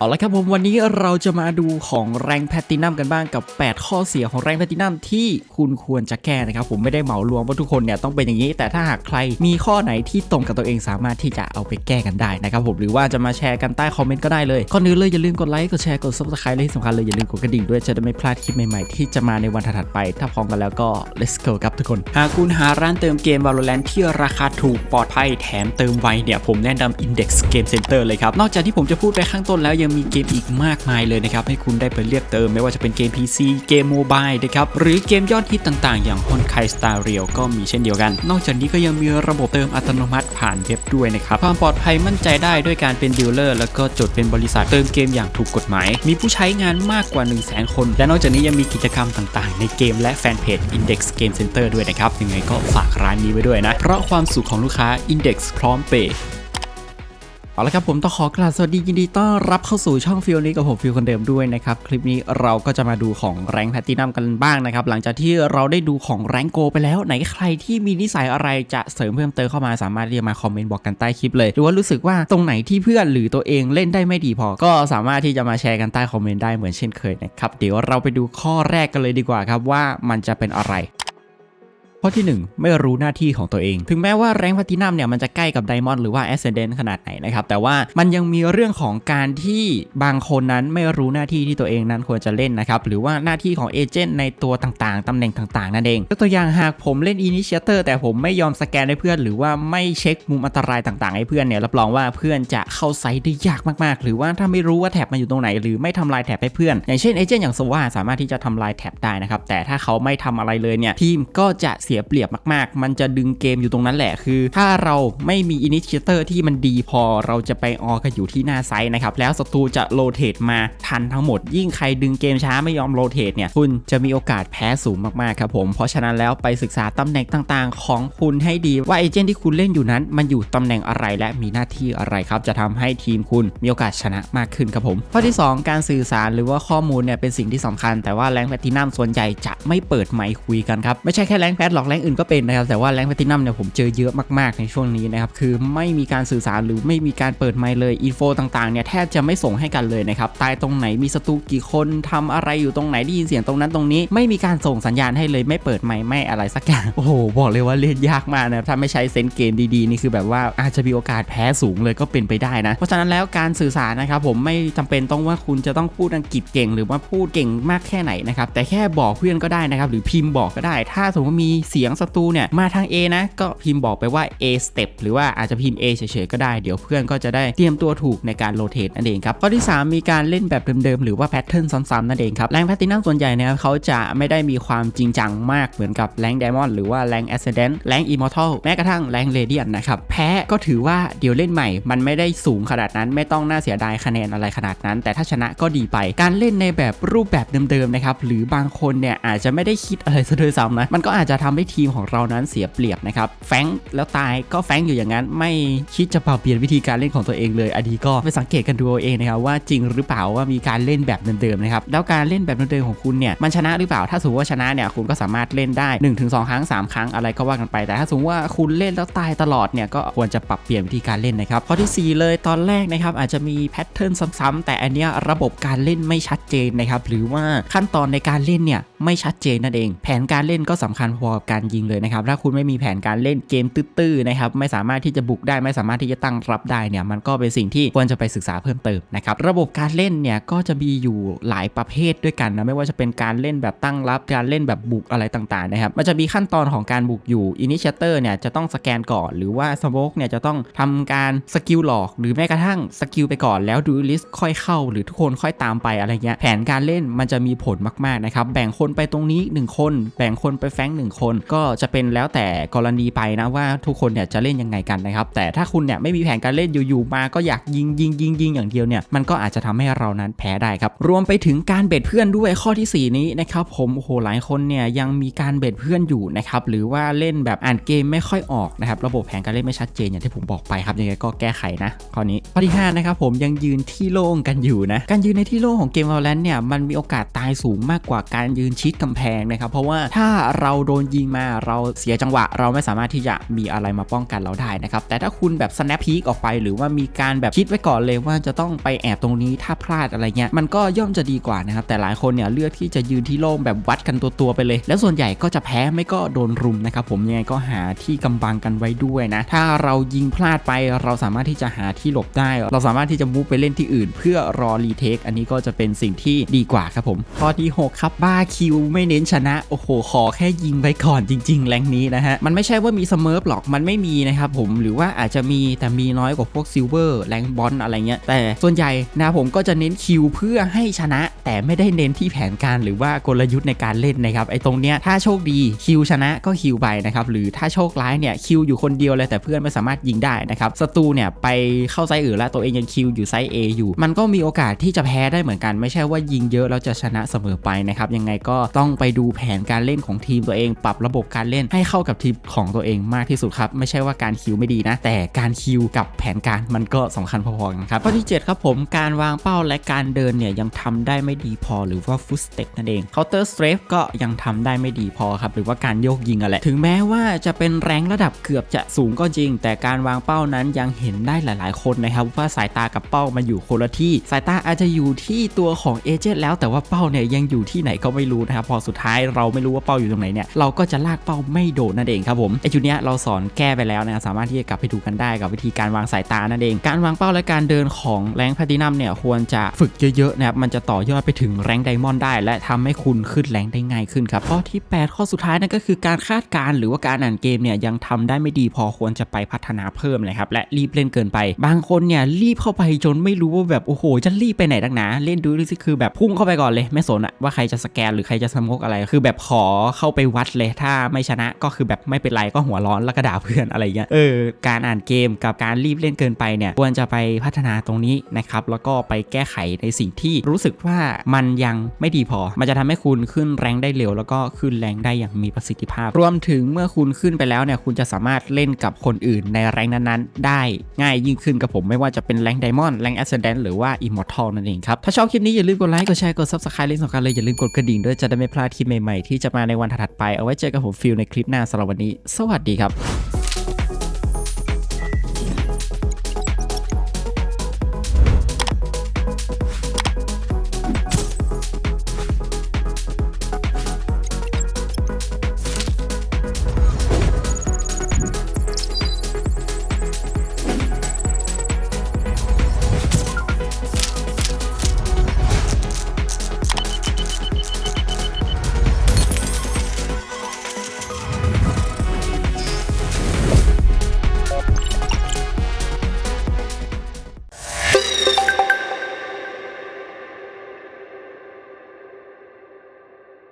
เอาละครับผมวันนี้เราจะมาดูของแรงแพตตินัมกันบ้างกับ 8 ข้อเสียของแรงแพตตินัมที่คุณควรจะแก้นะครับผมไม่ได้เหมารวมว่าทุกคนเนี่ยต้องเป็นอย่างนี้ แต่ถ้าหากใครมีข้อไหนที่ตรงกับตัวเองสามารถที่จะเอาไปแก้กันได้นะครับผมหรือว่าจะมาแชร์กันใต้คอมเมนต์ก็ได้เลยก่อนอื่นเลยอย่าลืมกดไลค์กดแชร์กดซับสไครต์และที่สำคัญเลยอย่าลืมกดกระดิ่งด้วยจะได้ไม่พลาดคลิปใหม่ๆที่จะมาในวันถัดๆไป ถ้าพร้อมกันแล้วก็ let's go ครับทุกคนหากคุณหาร้านเติมเกม Valorant ที่ราคาถูกปลอดภัยแถมเติมไวเนี่ยผมแนะนำ Index Game Center เลยครับนอกจากที่ผมจะพูดไปข้างต้นแล้วยังมีเกมอีกมากมายเลยนะครับ ให้คุณได้ไปเลือกเติม ไม่ว่าจะเป็นเกม PC เกมโมบายนะครับ หรือเกมยอดฮิตต่างๆ อย่าง Honkai Star Rail ก็มีเช่นเดียวกัน นอกจากนี้ก็ยังมีระบบเติมอัตโนมัติผ่านเว็บด้วยนะครับ ความปลอดภัยมั่นใจได้ด้วยการเป็นดีลเลอร์แล้วก็จดเป็นบริษัทเติมเกมอย่างถูกกฎหมาย มีผู้ใช้งานมากกว่า 1 0 0 0 0แคน และนอกจากนี้ยังมีกิจกรรมต่างๆ ในเกมและแฟนเพจ Index Game Center ด้วยนะครับ ยังไงก็ฝากร้านนี้ไว้ด้วยนะ เพราะความสุขของลูกค้า Index พร้อมเปย์ เอาละครับผมต้องขอกราบสวัสดียินดีต้อนรับเข้าสู่ช่องฟิลนี้กับผมฟิลคนเดิมด้วยนะครับ คลิปนี้เราก็จะมาดูของแรงแพตตินัมกันบ้างนะครับ หลังจากที่เราได้ดูของแรงโกไปแล้ว ไหนใครที่มีนิสัยอะไรจะเสริมเพิ่มเติมเข้ามาสามารถที่จะมาคอมเมนต์บอกกันใต้คลิปเลย หรือว่ารู้สึกว่าตรงไหนที่เพื่อนหรือตัวเองเล่นได้ไม่ดีพอ ก็สามารถที่จะมาแชร์กันใต้คอมเมนต์ได้เหมือนเช่นเคยนะครับเดี๋ยวเราไปดูข้อแรกกันเลยดีกว่าครับว่ามันจะเป็นอะไร ข้อที่ 1 ไม่รู้หน้าที่ของตัวเอง ถึงแม้ว่าแรงพัตินัมเนี่ยมันจะใกล้กับไดมอนด์หรือว่าแอสเซนเดนต์ขนาดไหนนะครับ แต่ว่ามันยังมีเรื่องของการที่บางคนนั้นไม่รู้หน้าที่ที่ตัวเองนั้นควรจะเล่นนะครับ หรือว่าหน้าที่ของเอเจนต์ในตัวต่างๆ ตำแหน่งต่างๆ นั่นเองยกตัวอย่างหากผมเล่นอินิเชเตอร์แต่ผมไม่ยอมสแกนให้เพื่อน หรือว่าไม่เช็คมุมอันตรายต่างๆให้เพื่อนเนี่ยรับรองว่าเพื่อนจะเข้าไซต์ได้ยากมากๆ หรือว่าถ้าไม่รู้ว่าแท็บมันอยู่ตรงไหน หรือไม่ทำลายแท็บให้เพื่อน อย่างเช่นเอเจนต์อย่างโซวาสามารถที่จะทำลายแท็บได้นะครับแต่ถ้าเขาไม่ทำอะไรเลยเนี่ยทีมก็จะสียเปรียบมาก ๆ มันจะดึงเกมอยู่ตรงนั้นแหละคือ ถ้าเราไม่มีอินิเชเตอร์ที่มันดีพอเราจะไปออกันอยู่ที่หน้าไซต์นะครับ แล้วศัตรูจะโรเตทมาทันทั้งหมด ยิ่งใครดึงเกมช้าไม่ยอมโรเตทเนี่ย คุณจะมีโอกาสแพ้สูงมาก ๆ ครับผม เพราะฉะนั้นแล้วไปศึกษาตำแหน่งต่างๆ ของคุณให้ดีว่าเอเจนต์ที่คุณเล่นอยู่นั้น มันอยู่ตำแหน่งอะไรและมีหน้าที่อะไรครับจะทำให้ทีมคุณมีโอกาสชนะมากขึ้นครับผมข้อที่ 2 การสื่อสารหรือว่าข้อมูลเนี่ยเป็นสิ่งที่สำคัญ แต่ว่าแรงแพลตินัมส่วนใหญ่จะไม่เปิดไมค์คุยกันครับไม่ใช่แค่แรงแพทหรอกแรงอื่นก็เป็นนะครับ แต่ว่าแรงแพลตินัมเนี่ยผมเจอเยอะมากๆในช่วงนี้นะครับ คือไม่มีการสื่อสารหรือไม่มีการเปิดไมค์เลยอินโฟต่างๆเนี่ยแทบจะไม่ส่งให้กันเลยนะครับ ตายตรงไหนมีศัตรูกี่คนทำอะไรอยู่ตรงไหนได้ยินเสียงตรงนั้นตรงนี้ ไม่มีการส่งสัญญาณให้เลยไม่เปิดไมค์ไม่อะไรสักอย่าง โอ้โหบอกเลยว่าเล่นยากมากนะถ้าไม่ใช้เซนเกมดีๆนี่คือแบบว่าอาจจะมีโอกาสแพ้สูงเลยก็เป็นไปได้นะ เพราะฉะนั้นแล้วการสื่อสารนะครับผมไม่จำเป็นต้องว่าคุณจะต้องพูดอังกฤษเก่ง หรือว่าพูดเก่งมากแค่ไหนนะครับแต่แค่บอกเพื่อนก็ได้นะครับหรือพิมพ์บอกก็ได้ ถ้าสมมติมีเสียงศัตรูเนี่ยมาทาง A นะ ก็พิมพ์บอกไปว่า A step หรือว่าอาจจะพิมพ์ A เฉยๆก็ได้ เดี๋ยวเพื่อนก็จะได้เตรียมตัวถูกในการโรเตทนั่นเองครับ ข้อที่ 3 มีการเล่นแบบเดิมๆ หรือว่าแพทเทิร์นซ้ำๆนั่นเองครับแรงแพทตินัมส่วนใหญ่เนี่ยเขาจะไม่ได้มีความจริงจังมากเหมือนกับแรงไดมอนด์หรือว่าแรงแอสเซนเดนแรงอิมมอร์ทัลแม้กระทั่งแรงเรเดียนนะครับแพ้ก็ถือว่าเดี๋ยวเล่นใหม่ มันไม่ได้สูงขนาดนั้น ไม่ต้องน่าเสียดายคะแนนอะไรขนาดนั้น แต่ถ้าชนะก็ดีไป การเล่นในแบบรูปแบบเดิมๆนะครับหรือบางคนเนี่ยอาจจะไม่ได้คิดอะไรซะด้วยซ้ำนะมันก็อาจจะทำให้ทีมของเรานั้นเสียเปรียบนะครับแฟงแล้วตายก็แฟงอยู่อย่างนั้น ไม่คิดจะปรับเปลี่ยนวิธีการเล่นของตัวเองเลยอันนี้ก็ไปสังเกตกันดูเอาเองนะครับว่าจริงหรือเปล่าว่ามีการเล่นแบบเดิมๆนะครับแล้วการเล่นแบบเดิมๆของคุณเนี่ยมันชนะหรือเปล่าถ้าสมมติว่าชนะเนี่ยคุณก็สามารถเล่นได้ 1-2 ครั้ง 3 ครั้งอะไรก็ว่ากันไป แต่ถ้าสมมติว่าคุณเล่นแล้วตายตลอดเนี่ยก็ควรจะปรับเปลี่ยนวิธีการเล่นนะครับข้อทีสี่4 เลยตอนแรกนะครับอาจจะมีแพทเทิร์นซ้ำๆแต่อันเนี้ยระบบการเล่นไม่ชัดเจนนะครับหรือว่าขั้นตอนในการเล่นเนี่ยไม่ชัดเจนนั่นเอง แผนการเล่นก็สำคัญพอการยิงเลยนะครับ ถ้าคุณไม่มีแผนการเล่นเกมตื้อๆนะครับ ไม่สามารถที่จะบุกได้ ไม่สามารถที่จะตั้งรับได้เนี่ย มันก็เป็นสิ่งที่ควรจะไปศึกษาเพิ่มเติมนะครับ ระบบการเล่นเนี่ยก็จะมีอยู่หลายประเภทด้วยกันนะ ไม่ว่าจะเป็นการเล่นแบบตั้งรับ การเล่นแบบบุกอะไรต่างๆนะครับ มันจะมีขั้นตอนของการบุกอยู่ Initiator เนี่ยจะต้องสแกนก่อน หรือว่า Smoke เนี่ยจะต้องทำการสกิลหลอก หรือแม้กระทั่งสกิลไปก่อนแล้วดูลิสต์ค่อยเข้า หรือทุกคนค่อยตามไปอะไรเงี้ย แผนการเล่นมันจะมีผลมากๆนะครับ แบ่งคนไปตรงนี้ 1 คน แบ่งคนไปแฟงหนึ่งคนก็จะเป็นแล้วแต่กรณีไปนะว่าทุกคนเนี่ยจะเล่นยังไงกันนะครับ แต่ถ้าคุณเนี่ยไม่มีแผนการเล่นอยู่ๆมาก็อยากยิงยิงยิงยิงอย่างเดียวเนี่ยมันก็อาจจะทำให้เรานั้นแพ้ได้ครับ รวมไปถึงการเบ็ดเพื่อนด้วยข้อที่ 4 นี้นะครับผมโอ้โหหลายคนเนี่ยยังมีการเบ็ดเพื่อนอยู่นะครับหรือว่าเล่นแบบอ่านเกมไม่ค่อยออกนะครับระบบแผนการเล่นไม่ชัดเจนอย่างที่ผมบอกไปครับยังไงก็แก้ไขนะข้อนี้ข้อที่5นะครับผมยังยืนที่โล่งกันอยู่นะการยืนในที่โล่งของเกม Valorant เนี่ยมันมีโอกาสตายสูงมากกว่าการยืนชิดกำแพงนะครับเพราะว่าถ้าเราโดนยิยิงมาเราเสียจังหวะ เราไม่สามารถที่จะมีอะไรมาป้องกันเราได้นะครับ แต่ถ้าคุณแบบ snap peek ออกไป หรือว่ามีการแบบคิดไว้ก่อนเลยว่าจะต้องไปแอบตรงนี้ถ้าพลาดอะไรเงี้ยมันก็ย่อมจะดีกว่านะครับแต่หลายคนเนี่ยเลือกที่จะยืนที่โล่งแบบวัดกันตัวๆไปเลย แล้วส่วนใหญ่ก็จะแพ้ไม่ก็โดนรุมนะครับผมยังไงก็หาที่กำบังกันไว้ด้วยนะถ้าเรายิงพลาดไปเราสามารถที่จะหาที่หลบได้ เราสามารถที่จะมูฟไปเล่นที่อื่น เพื่อรอรีเทคอันนี้ก็จะเป็นสิ่งที่ดีกว่าครับผมข้อที่ 6 ครับบ้าคิวไม่เน้นชนะโอ้โหขอแค่ยิงไปก่อนจริง ๆ แรงนี้นะฮะ มันไม่ใช่ว่ามีเสเมอหรอกมันไม่มีนะครับผมหรือว่าอาจจะมีแต่มีน้อยกว่าพวกซิลเวอร์แรงบอลอะไรเงี้ยแต่ส่วนใหญ่นะผมก็จะเน้นคิวเพื่อให้ชนะ แต่ไม่ได้เน้นที่แผนการหรือว่ากลยุทธ์ในการเล่นนะครับไอ้ตรงเนี้ยถ้าโชคดีคิวชนะก็คิวไปนะครับหรือถ้าโชคร้ายเนี่ยคิวอยู่คนเดียวเลยแต่เพื่อนไม่สามารถยิงได้นะครับศัตรูเนี่ยไปเข้าไซส์อื่นแล้วตัวเองยังคิวอยู่ไซส์ A อยู่ มันก็มีโอกาสที่จะแพ้ได้เหมือนกัน ไม่ใช่ว่ายิงเยอะแล้วจะชนะเสมอไปนะครับยังไงก็ต้องไปดูแผนการเล่นของทีมตัวเอง ปรับระบบการเล่นให้เข้ากับทีมของตัวเองมากที่สุดครับไม่ใช่ว่าการคิวไม่ดีนะ แต่การคิวกับแผนการมันก็สำคัญพอๆกันครับข้อที่7ครับผมการวางเป้าและการเดินเนี่ยยังทำได้ไม่ดีพอ หรือว่าฟุตสเต็กนั่นเอง Counter Strafe ก็ยังทำได้ไม่ดีพอครับหรือว่าการโยกยิงอะแหละถึงแม้ว่าจะเป็นแรงระดับเกือบจะสูงก็จริง แต่การวางเป้านั้นยังเห็นได้หลาย ๆ คนนะครับว่าสายตากับเป้ามันอยู่คนละที่ สายตาอาจจะอยู่ที่ตัวของเอเจนต์แล้วแต่ว่าเป้าเนี่ยยังอยู่ที่ไหนก็ไม่รู้นะครับพอสุดท้ายเราไม่รู้ว่าเป้าอยู่ตรงไหนเนี่ยเราก็จะลากเป้าไม่โดนนั่นเองครับผมไอจุดเนี้ยเราสอนแก้ไปแล้วนะสามารถที่จะกลับไปดูกันได้กับวิธีการวางสายตานั่นเอง การวางเป้าและการเดินของแรงแพลตินัมเนี่ยควรจะฝึกเยอะๆนะครับมันจะต่อยอดไปถึงแรงไดมอนด์ได้ และทำให้คุณขึ้นแรงได้ง่ายขึ้นครับข้อที่ 8 ข้อสุดท้ายนั่นก็คือการคาดการณ์หรือว่าการอ่านเกมเนี่ยยังทำได้ไม่ดีพอควรจะไปพัฒนาเพิ่มเลยครับและรีบเล่นเกินไป บางคนเนี่ยรีบเข้าไปจนไม่รู้ว่าแบบโอ้โหจะรีบไปไหนดักหนาเล่นดูดิสิคือแบบพุ่งเข้าไปก่อนเลยไม่สนอะว่าใครจะสแกนหรือใครจะสมกอะไรคือแบบขอเข้าไปวัดเลยถ้าไม่ชนะก็คือแบบไม่เป็นไรก็หัวร้อนแล้วก็ด่าเพื่อนอะไรเงี้ยเออการอ่านเกมกับการรีบเล่นเกินไปเนี่ยควรจะไปพัฒนาตรงนี้นะครับแล้วก็ไปแก้ไขในสิ่งที่รู้สึกว่ามันยังไม่ดีพอ มันจะทำให้คุณขึ้นแรงได้เร็ว แล้วก็ขึ้นแรงได้อย่างมีประสิทธิภาพ รวมถึงเมื่อคุณขึ้นไปแล้วเนี่ยคุณจะสามารถเล่นกับคนอื่นในแรงนั้นๆ ได้ง่ายยิ่งขึ้นกับผมไม่ว่าจะเป็นแรงไดมอนด์แรงแอสเซนเดนต์หรือว่าอิมมอร์ทัลนั่นเองครับถ้าชอบคลิปนี้อย่าลืมกดไลค์กดแชร์กด subscribe เล่นสำคัญเลยอย่าลืมกดกระดิ่งด้วยจะได้ไม่พลาดคลิปใหม่ๆที่จะมาในวันถัดๆไปเอาไว้เจอกับผมฟิลในคลิปหน้าสำหรับวันนี้ สวัสดีครับ